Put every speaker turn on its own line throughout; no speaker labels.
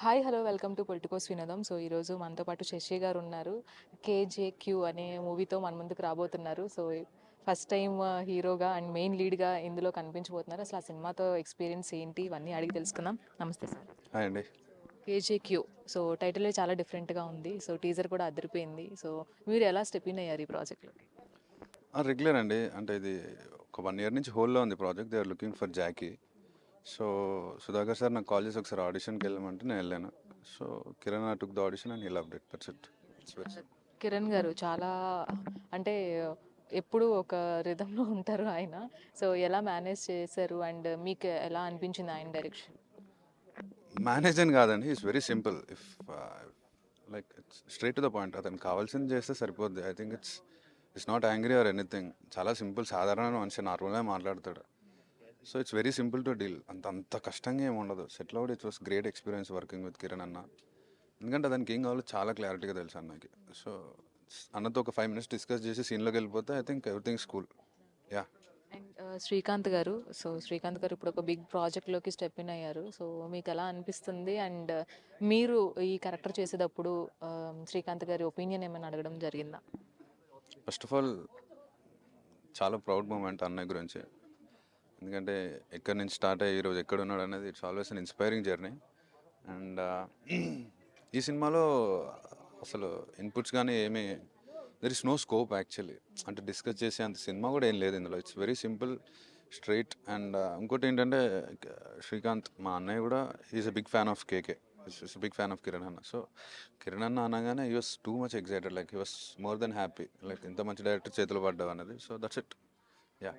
Hi hello welcome to Politicos వినోదం so ఈరోజు మనతో పాటు శశి గారు ఉన్నారు. కేజేక్యూ అనే మూవీతో మన ముందుకు రాబోతున్నారు. సో ఫస్ట్ టైం హీరోగా అండ్ మెయిన్ లీడ్గా ఇందులో కనిపించబోతున్నారు. అసలు ఆ సినిమాతో ఎక్స్పీరియన్స్ ఏంటి? ఇవన్నీ అడిగి తెలుసుకుందాం. నమస్తే సార్.
హాయ్ అండి.
కేజేక్యూ. సో టైటిల్ చాలా డిఫరెంట్గా ఉంది. సో టీజర్ కూడా అదిరిపోయింది. సో మీరు ఎలా స్టెప్ ఇన్ అయ్యారు ఈ ప్రాజెక్ట్లో
రెగ్యులర్ అండి. అంటే ఇది ఒక వన్ ఇయర్ నుంచి హోల్లో ఉంది project. They are looking for jockey. So Sudhakar sir నాకు కాల్ చేసి ఒకసారి ఆడిషన్కి వెళ్ళమంటే నేను వెళ్ళాను. So Kiran took the audition and he loved it that's it
Kiran garu చాలా అంటే ఎప్పుడు ఒక రిధంలో ఉంటారు ఆయన. సో ఎలా మేనేజ్ చేశారు అండ్ మీకు ఎలా అనిపించింది ఆయన డైరెక్షన్
మేనేజ్ అని కాదండి it's very simple if like it's straight to the point అతను కావాల్సింది చేస్తే సరిపోద్ది. I think it's it's not angry or anything చాలా సింపుల్ సాధారణ మనిషి నార్మల్గా మాట్లాడతాడు. So it's very simple to deal. అంత అంత కష్టంగా ఏమి ఉండదు. Settle out it's was great experience working with Kiran anna. ఎందుకంటే దానికి ఏం కావాలో చాలా క్లారిటీగా తెలుసు అన్నకి సో అన్నతో ఒక ఫైవ్ మినిట్స్ డిస్కస్ చేసి సీన్లోకి వెళ్ళిపోతే I think everything's cool yeah.
And Srikanth garu so Srikanth garu ఇప్పుడు ఒక బిగ్ ప్రాజెక్ట్లోకి స్టెప్ ఇన్ అయ్యారు. సో మీకు ఎలా అనిపిస్తుంది? అండ్ మీరు ఈ క్యారెక్టర్ చేసేటప్పుడు ఆ, శ్రీకాంత్ గారి ఒపీనియన్ ఏమైనా అడగడం జరిగిందా?
ఫస్ట్ ఆఫ్ ఆల్ చాలా ప్రౌడ్ మూమెంట్ అన్నయ్య గురించి. ఎందుకంటే ఎక్కడి నుంచి స్టార్ట్ అయ్యి ఈరోజు ఎక్కడ ఉన్నాడు అనేది it's always an inspiring journey. And ఈ సినిమాలో అసలు ఇన్పుట్స్ కానీ ఏమీ there is no scope actually అంటే డిస్కస్ చేసే అంత సినిమా కూడా ఏం లేదు ఇందులో. It's very simple straight and ఇంకోటి ఏంటంటే శ్రీకాంత్ మా అన్నయ్య కూడా is a big fan of KK is big fan of Kiran anna so Kiran anna అనగానే he was too much excited like he was more than happy like ఇంత మంచి director చేతులు పడ్డావు అనేది. సో దట్స్ ఇట్ యా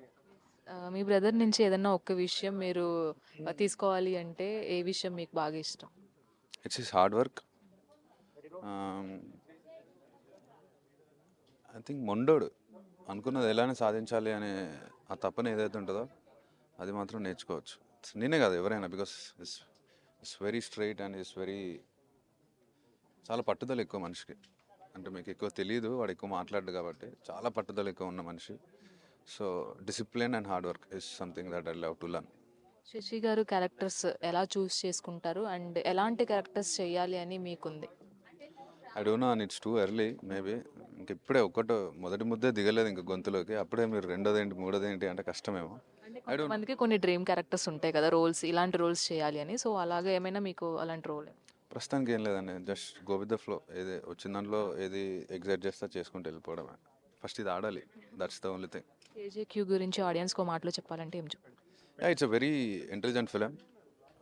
మీ brother నుంచి ఏదన్నా ఒక్క విషయం మీరు తీసుకోవాలి అంటే ఏ విషయం మీకు బాగా ఇష్టం?
It's is hard work I think మొండోడు. అనుకున్నది ఎలానే సాధించాలి అనే ఆ తపన ఏదైతే ఉంటుందో అది మాత్రం నేర్చుకోవచ్చు. నేనే కాదు ఎవరైనా because it's it's very straight and it's very చాలా పట్టుదల ఎక్కువ మనిషికి. అంటే మీకు ఎక్కువ తెలియదు వాడు ఎక్కువ మాట్లాడు కాబట్టి చాలా పట్టుదల ఎక్కువ ఉన్న మనిషి. So discipline and hard work is something that I love to learn
Shashi garu characters ఎలా చూస్ చేసుకుంటారు? అండ్ ఎలాంటి క్యారెక్టర్స్ చేయాలి అని మీకుంది?
I don't know and it's too early maybe ఇంక ఇప్పుడే ఒక్కటో మొదటి ముద్దే దిగలేదు ఇంక గొంతులోకి. అప్పుడే మీరు రెండోది ఏంటి మూడోది ఏంటి అంటే కష్టమేమో
మనకి కొన్ని డ్రీమ్ క్యారెక్టర్స్ ఉంటాయి కదా రోల్స్ ఇలాంటి రోల్స్ చేయాలి అని. సో అలాగే ఏమైనా మీకు అలాంటి రోల్
ప్రస్తుతానికి ఏం లేదండి just go with the flow ఏది వచ్చిన దాంట్లో ఏది ఎగ్జైట్ చేస్తే చేసుకుంటూ వెళ్ళిపోవడమే. ఫస్ట్ ఇది ఆడాలి. That's the only thing
KGQ గురించి ఆడియన్స్కి మాటలో చెప్పాలంటే ఏం
it's a very intelligent film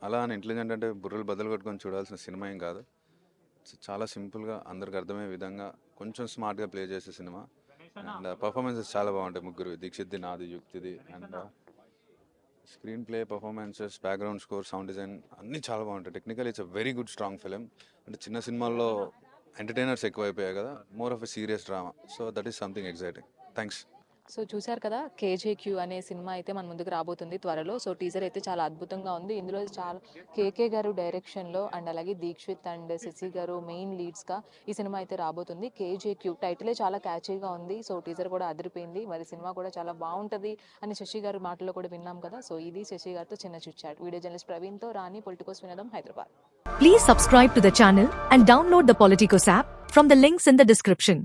అలా అని ఇంటెలిజెంట్ అంటే బుర్రలు బదులు కొట్టుకొని చూడాల్సిన సినిమా ఏం కాదు. చాలా సింపుల్గా అందరికి అర్థమయ్యే విధంగా కొంచెం స్మార్ట్గా ప్లే చేసే సినిమా. అండ్ పర్ఫార్మెన్సెస్ చాలా బాగుంటాయి ముగ్గురు దీక్షిత్ది నాది యుక్తిది and screenplay performances background score sound design అన్నీ చాలా బాగుంటాయి. Technical it's a very good strong film అంటే చిన్న సినిమాల్లో ఎంటర్టైనర్స్ ఎక్కువైపోయాయి కదా more of a serious drama so that is something exciting thanks
so చూశారు కదా కేజేక్యూ అనే సినిమా అయితే మన ముందుకు రాబోతుంది త్వరలో. సో టీజర్ అయితే చాలా అద్భుతంగా ఉంది. ఇందులో చాలా కేకే గారు డైరెక్షన్లో అండ్ అలాగే దీక్షిత్ అండ్ శశి గారు మెయిన్ లీడ్స్గా ఈ సినిమా అయితే రాబోతుంది. కేజేక్యూ టైటిలే చాలా క్యాచీగా ఉంది. సో టీజర్ కూడా అదిరిపోయింది. మరి సినిమా కూడా చాలా బాగుంటుంది అని శశి గారు మాటల్లో కూడా విన్నాం కదా. సో ఇది శశి గారితో చిన్న చిట్చాట్ వీడియో జర్నలిస్ట్ ప్రవీణ్తో రాణి పొలిటికోస్ వినడం Hyderabad.
Please subscribe to the channel and download the Politicos app from the links in the description